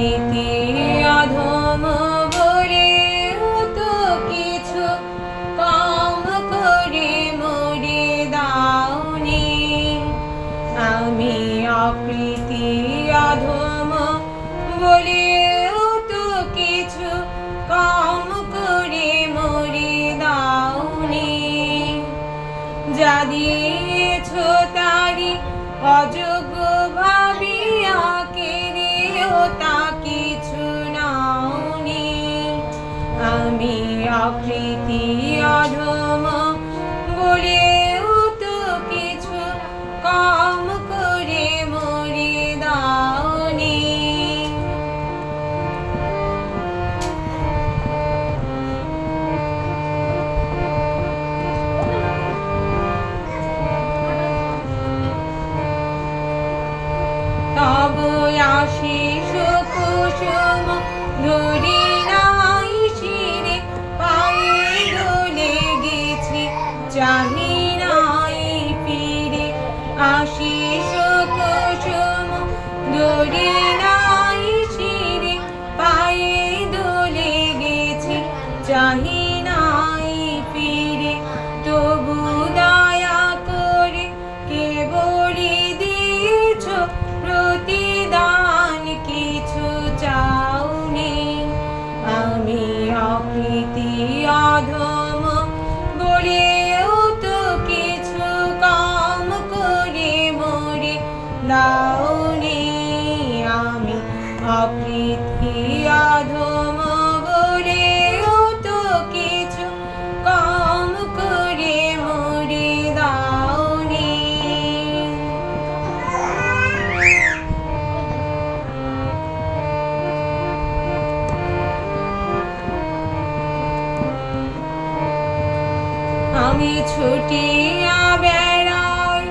আমি অধম বলে তো কিছু কম করে মরে দাওনি। আমি অকৃতি অধম বলে তো কিছু কম করে মরে দাওনি। যা দিয়েছ তারি আমি অকৃতি অধম বলেও তো কিছু কম করে মরে দাওনি। তব আশিস কুসুম ধরি আশিস কুসুম দড়ি শিরে পায়ে চাহি অকৃতি অধম বলেও তো কিছু কম করে আমি ছুটিয়া বেড়াই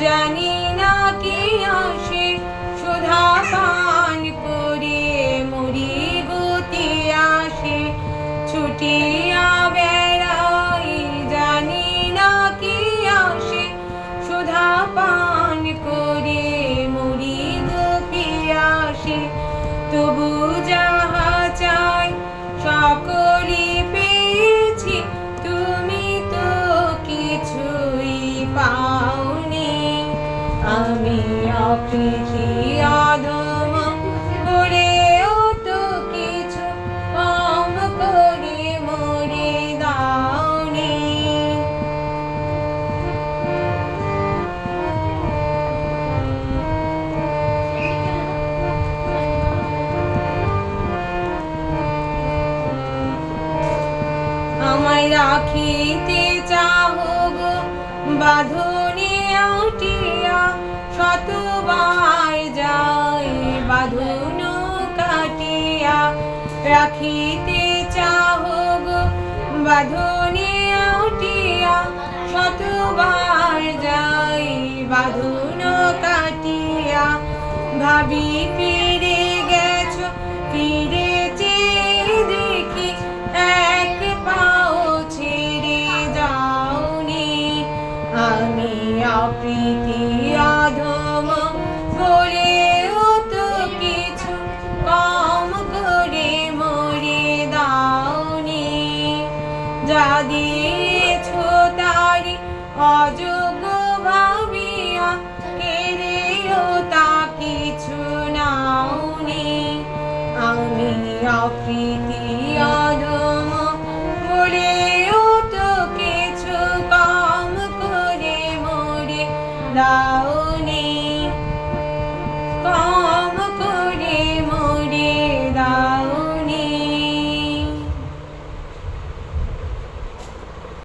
জানি না কি আসে সুধা পান করে মরি গতি আসে, ছুটিয়া বেড়াই জানি না কি আসে। সুধা পান করে মরি গোপি আসে, তবু যাহা চাই সকলই পেয়েছি। তুমি তো কিছুই পাওনি, আমি অকৃতি রাখিতে চাহো গো। বাঁধনে আউটিয়া শতবার যাই বাঁধন কাটিয়া রাখিতে চাহো গো। বাঁধনে আউটিয়া শতবার যাই বাঁধন কাটিয়া ভাবি ফিরে আমি অপ্রীতি অধম বলেও তো কিছু কম করে মরে দাওনি। যা দিয়েছ তারি Bunda.